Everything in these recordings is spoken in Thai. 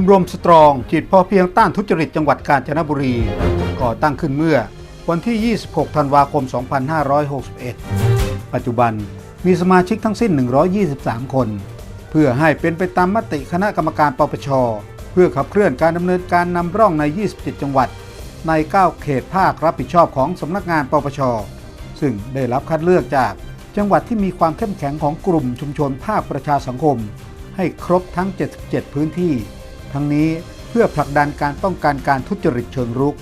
มรมสตรองจิตพอเพียงต้านทุจริตจังหวัดกาญจนบุรี ก่อตั้งขึ้นเมื่อวันที่ 26 ธันวาคม 2561 ปัจจุบันมีสมาชิกทั้งสิ้น 123 คน เพื่อให้เป็นไปตามมติคณะกรรมการปปช เพื่อขับเคลื่อนการดำเนินการนำร่องใน 27 จังหวัด ใน 9 เขตภาครับผิดชอบของสำนักงานปปช ซึ่งได้รับคัดเลือกจากจังหวัดที่มีความเข้มแข็งของกลุ่มชุมชนภาคประชาสังคม ให้ครบทั้ง 77 พื้นที่ ทั้งนี้เพื่อผลักดันการป้องกันการทุจริตเชิงรุก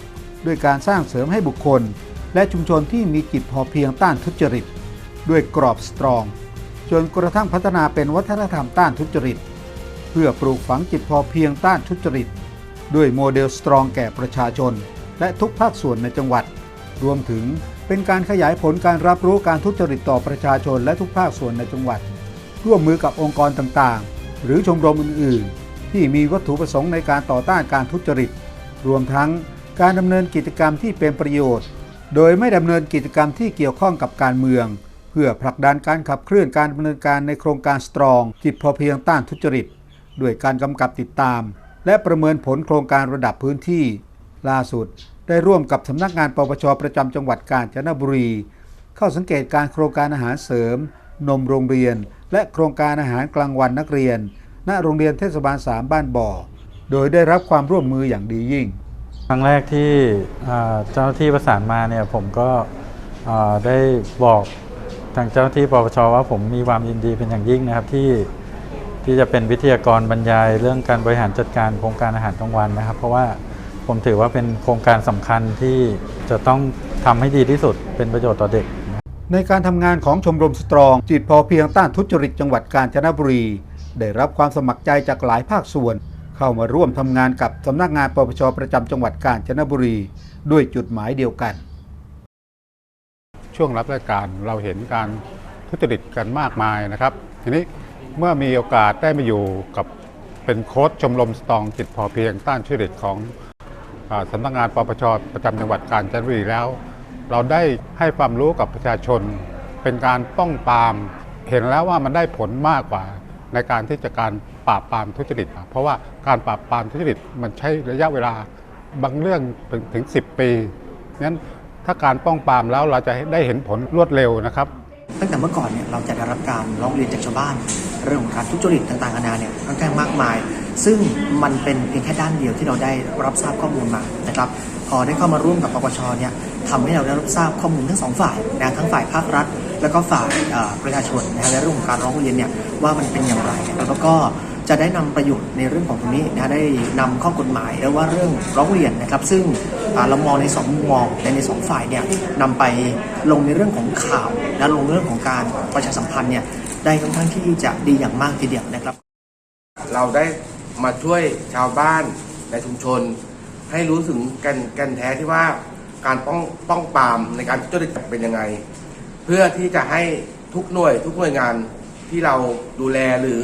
ด้วยการสร้างเสริมให้บุคคล และชุมชนที่มีจิตพอเพียงต้านทุจริต ด้วยกรอบสตรอง จนกระทั่งพัฒนาเป็นวัฒนธรรมต้านทุจริต เพื่อปลูกฝังจิตพอเพียงต้านทุจริต ด้วยโมเดลสตรองแก่ประชาชน และทุกภาคส่วนในจังหวัด รวมถึงเป็นการขยายผลการรับรู้การทุจริตต่อประชาชนและทุกภาคส่วนในจังหวัด ร่วมมือกับองค์กรต่างๆ หรือชมรมอื่นๆ ที่มีวัตถุประสงค์ในการต่อต้านการทุจริต รวมทั้งการดำเนินกิจกรรมที่เป็นประโยชน์ โดยไม่ดำเนินกิจกรรมที่เกี่ยวข้องกับการเมือง เพื่อผลักดันการขับเคลื่อนการดำเนินการในโครงการสตรองจิตพอเพียงต้านทุจริต ด้วยการกำกับติดตาม และประเมินผลโครงการระดับพื้นที่ ล่าสุด ได้ร่วมกับสำนักงานปปชประจำจังหวัดกาญจนบุรี เข้าสังเกตการโครงการอาหารเสริม นมโรงเรียน และโครงการอาหารกลางวันนักเรียน ณโรงเรียนเทศบาล3บ้านบ่อ โดยได้รับความร่วมมืออย่างดียิ่ง ครั้งแรกที่อ่าเจ้าหน้าที่ประสานมาเนี่ยผมก็อ่าได้บอกทางเจ้าหน้าที่ปปชว่าผมมีความยินดีเป็นอย่างยิ่งนะครับที่ที่จะเป็นวิทยากรบรรยายเรื่องการบริหารจัดการโครงการอาหารกลางวันนะครับ เพราะว่าผมถือว่าเป็นโครงการสำคัญที่จะต้องทำให้ดีที่สุดเป็นประโยชน์ต่อเด็ก ในการทำงานของชมรมสตรอง จิตพอเพียงต้านทุจริตจังหวัดกาญจนบุรี ได้รับความสมัครใจจากหลายภาคส่วน เข้ามาร่วมทำงานกับสำนักงานปปชประจำจังหวัดกาญจนบุรี ด้วยจุดหมายเดียวกัน ช่วงรับราชการเราเห็นการทุจริตกันมากมายนะครับ ทีนี้เมื่อมีโอกาสได้มาอยู่กับเป็นโค้ชชมรมสตองจิตพอเพียงต้านทุจริตของอสำนักงานปปชประจำจังหวัดกาญจนบุรีแล้ว เราได้ให้ความรู้กับประชาชน เป็นการป้องปราม เห็นแล้วว่ามันได้ผลมากกว่า ในการที่จะการปราบปรามทุจริตเพราะว่าการปราบปรามทุจริตมันใช้ระยะเวลาบางเรื่องถึงถึง 10 ปีงั้นถ้าการป้องปรามแล้วเราจะได้เห็นผลรวดเร็วนะครับ ตั้งแต่เมื่อก่อนเนี่ยเราจะได้รับการร้องเรียนจากชาวบ้าน เรื่องของการทุจริตต่างๆนานาเนี่ยค่อนข้างมากมาย ซึ่งมันเป็นเพียงแค่ด้านเดียวที่เราได้รับทราบข้อมูลมานะครับพอได้เข้ามาร่วมกับปปชเนี่ยทำให้เราได้รับทราบข้อมูลทั้งสองฝ่ายนะทั้งฝ่ายภาครัฐ แล้วก็ฝ่ายประชาชนนะฮะในเรื่องของการร้องเรียนเนี่ยว่ามันเป็นอย่างไรแล้วก็จะได้นำประโยชน์ในเรื่องของตรงนี้นะได้นำข้อกฎหมายแล้วว่าเรื่องร้องเรียนนะครับ ซึ่งเรามองในสองมุมมองในในสองฝ่ายเนี่ยนำไปลงในเรื่องของข่าวและลงเรื่องของการประชาสัมพันธ์เนี่ยได้ค่อนข้างที่จะดีอย่างมากทีเดียวนะครับ เราได้มาช่วยชาวบ้านในชุมชน ให้รู้ถึงกันกันแท้ที่ว่าการป้องป้องปรามในการทุจริตเป็นยังไง เพื่อที่จะให้ทุกหน่วย ทุกหน่วยงานที่เราดูแลหรือ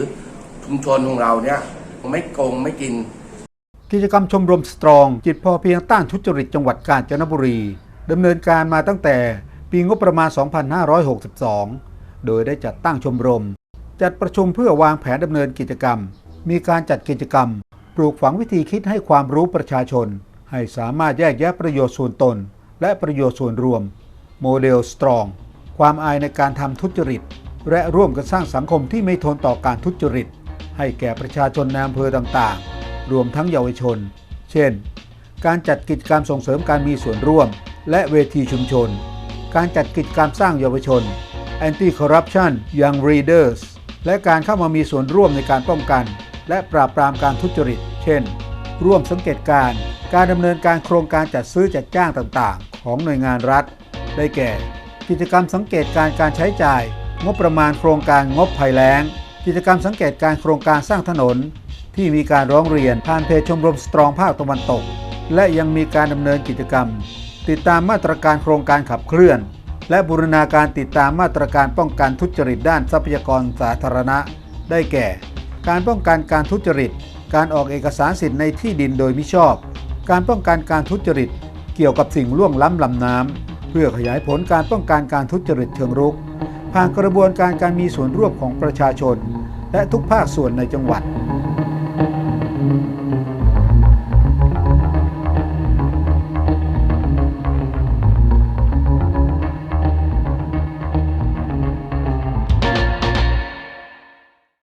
ชุมชนของเราเนี่ยไม่โกงไม่กิน กิจกรรมชมรมสตรอง จิตพอเพียงต้านทุจริตจังหวัดกาญจนบุรีดำเนินการมาตั้งแต่ปีงบประมาณ 2562 โดยได้จัดตั้งชมรม จัดประชุมเพื่อวางแผนดำเนินกิจกรรม มีการจัดกิจกรรม ปลูกฝังวิธีคิดให้ความรู้ประชาชน ให้สามารถแยกแยะประโยชน์ส่วนตน และประโยชน์ส่วนรวม โมเดลสตรอง ความอายในการทำทุจริต และร่วมกันสร้างสังคมที่ไม่ทนต่อการทุจริต ให้แก่ประชาชนในอำเภอต่างๆ รวมทั้งเยาวชน เช่น การจัดกิจกรรมส่งเสริมการมีส่วนร่วม และเวทีชุมชน การจัดกิจกรรมสร้างเยาวชน Anti Corruption Young Readers และการเข้ามามีส่วนร่วมในการป้องกัน และปราบปรามการทุจริต เช่น ร่วมสังเกตการ การดำเนินการโครงการจัดซื้อจัดจ้างต่างๆ ของหน่วยงานรัฐ ได้แก่ กิจกรรมสังเกตการการใช้จ่าย งบประมาณโครงการงบภัยแล้ง กิจกรรมสังเกตการโครงการสร้างถนน ที่มีการร้องเรียนผ่านเพจชมรมสตรองภาคตะวันตก และยังมีการดำเนินกิจกรรม ติดตามมาตรการโครงการขับเคลื่อน และบูรณาการติดตามมาตรการป้องกันทุจริตด้านทรัพยากรสาธารณะ ได้แก่ การป้องกันการทุจริต การออกเอกสารสิทธิ์ในที่ดินโดยมิชอบ การป้องกันการทุจริต เกี่ยวกับสิ่งล่วงล้ำลำน้ำ เพื่อขยายผลการป้องกันการทุจริตเชิงรุก ผ่านกระบวนการการมีส่วนร่วมของประชาชน และทุกภาคส่วนในจังหวัด